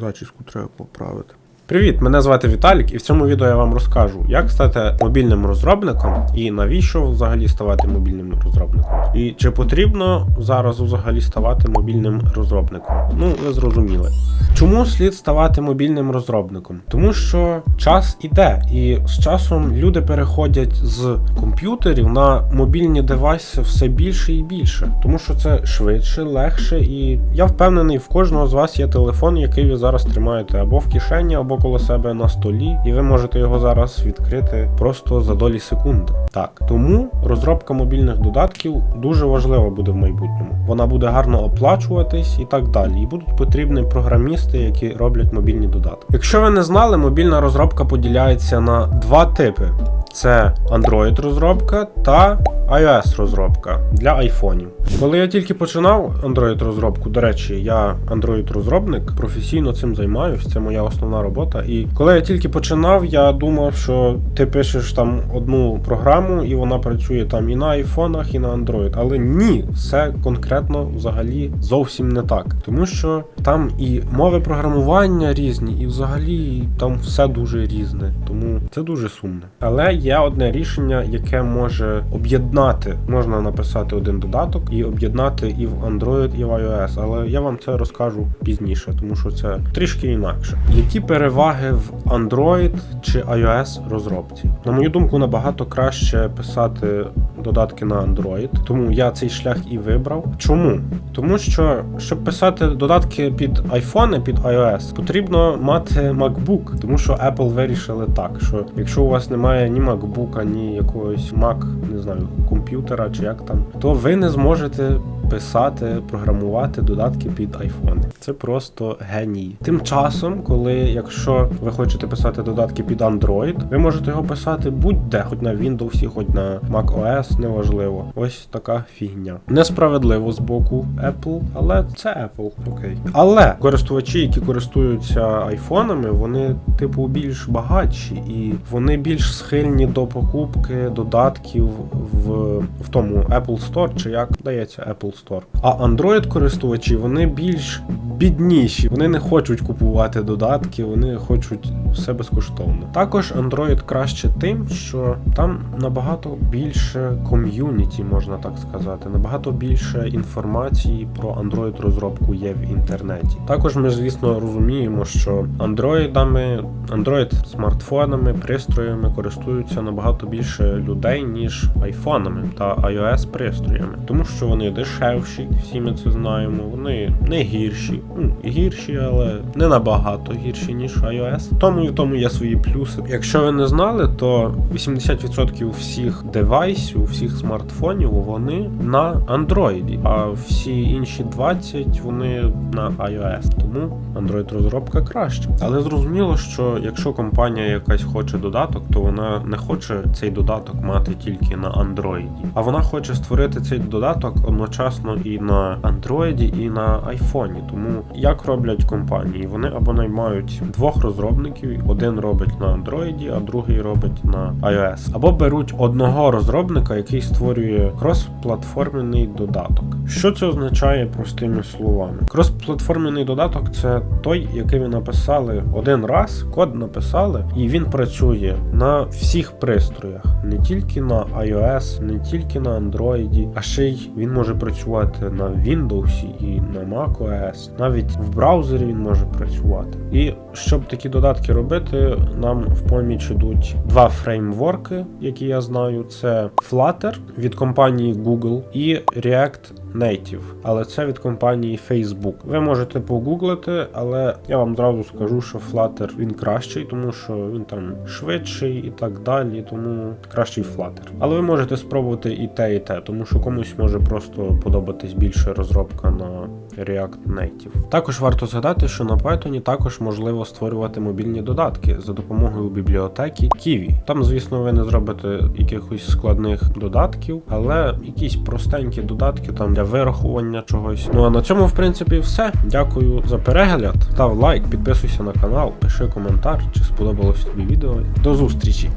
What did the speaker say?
Зачіску треба поправити. Привіт, мене звати Віталік, і в цьому відео я вам розкажу, як стати мобільним розробником і навіщо взагалі ставати мобільним розробником. І чи потрібно зараз взагалі ставати мобільним розробником? Ну, ви зрозуміли. Чому слід ставати мобільним розробником? Тому що час іде, і з часом люди переходять з комп'ютерів на мобільні девайси все більше і більше, тому що це швидше, легше, і я впевнений, в кожного з вас є телефон, який ви зараз тримаєте або в кишені, або коло себе на столі, і ви можете його зараз відкрити просто за долі секунди. Так, тому розробка мобільних додатків дуже важлива буде в майбутньому. Вона буде гарно оплачуватись і так далі. І будуть потрібні програмісти, які роблять мобільні додатки. Якщо ви не знали, мобільна розробка поділяється на два типи: це Android розробка та iOS розробка для айфонів. Коли я тільки починав Android розробку, до речі, я Android розробник, професійно цим займаюсь, це моя основна робота. І коли я тільки починав, я думав, що ти пишеш там одну програму, і вона працює там і на айфонах, і на Android. Але ні, все конкретно взагалі зовсім не так. Тому що там і мови програмування різні, і взагалі там все дуже різне. Тому це дуже сумно. Але є одне рішення, яке може об'єднати. Можна написати один додаток і об'єднати і в Android, і в iOS. Але я вам це розкажу пізніше, тому що це трішки інакше. Які переваги в Android чи iOS розробці? На мою думку, набагато краще писати додатки на Android, тому я цей шлях і вибрав. Чому? Тому що щоб писати додатки під iPhone, під iOS, потрібно мати MacBook, тому що Apple вирішили так, що якщо у вас немає ні MacBook, ні якогось Mac, не знаю, комп'ютера чи як там, то ви не зможете писати, програмувати додатки під iPhone. Це просто геній. Тим часом, коли якщо ви хочете писати додатки під Android, ви можете його писати будь-де, хоч на Windows, хоч на macOS, неважливо. Ось така фігня. Несправедливо з боку Apple, але це Apple. Окей. Але користувачі, які користуються айфонами, вони типу більш багатші і вони більш схильні до покупки додатків в, в тому Apple Store, чи як дається Apple Store. А Android користувачі вони більш бідніші. Вони не хочуть купувати додатки, вони хочуть все безкоштовно. Також Android краще тим, що там набагато більше ком'юніті, можна так сказати, набагато більше інформації про Android розробку є в інтернеті. Також ми, звісно, розуміємо, що андроїдами, Android смартфонами, пристроями користуються набагато більше людей, ніж айфонами та iOS пристроями, тому що вони дешевші, всі ми це знаємо. Вони не гірші, ну гірші, але не набагато гірші ніж iOS. Тому і тому є свої плюси. Якщо ви не знали, то 80% всіх девайсів, всіх смартфонів, вони на Android, а всі інші 20 вони на iOS. Тому Android розробка краще. Але зрозуміло, що якщо компанія якась хоче додаток, то вона не хоче цей додаток мати тільки на Android, а вона хоче створити цей додаток одночасно і на Android, і на iPhone. Тому як роблять компанії? Вони або наймають двох розробників, один робить на Android, а другий робить на iOS. Або беруть одного розробника, який створює крос-платформений додаток. Що це означає простими словами? Крос-платформений додаток це той, який ви написали один раз, код написали, і він працює на всіх пристроях, не тільки на iOS, не тільки на Android, а ще й він може працювати на Windows і на macOS. Навіть в браузері він може працювати. І щоб такі додатки робити, нам в поміч ідуть два фреймворки, які я знаю: це Flutter від компанії Google і React Native, але це від компанії Facebook. Ви можете погуглити, але я вам зразу скажу, що Flutter він кращий, тому що він там швидший і так далі, тому кращий Flutter. Але ви можете спробувати і те, і те, тому що комусь може просто подобатись більше розробка на React Native. Також варто згадати, що на Python також можливо створювати мобільні додатки за допомогою бібліотеки Kiwi. Там, звісно, ви не зробите якихось складних додатків, але якісь простенькі додатки там для вирахування чогось. Ну а на цьому, в принципі, все. Дякую за перегляд. Став лайк, підписуйся на канал, пиши коментар, чи сподобалось тобі відео. До зустрічі!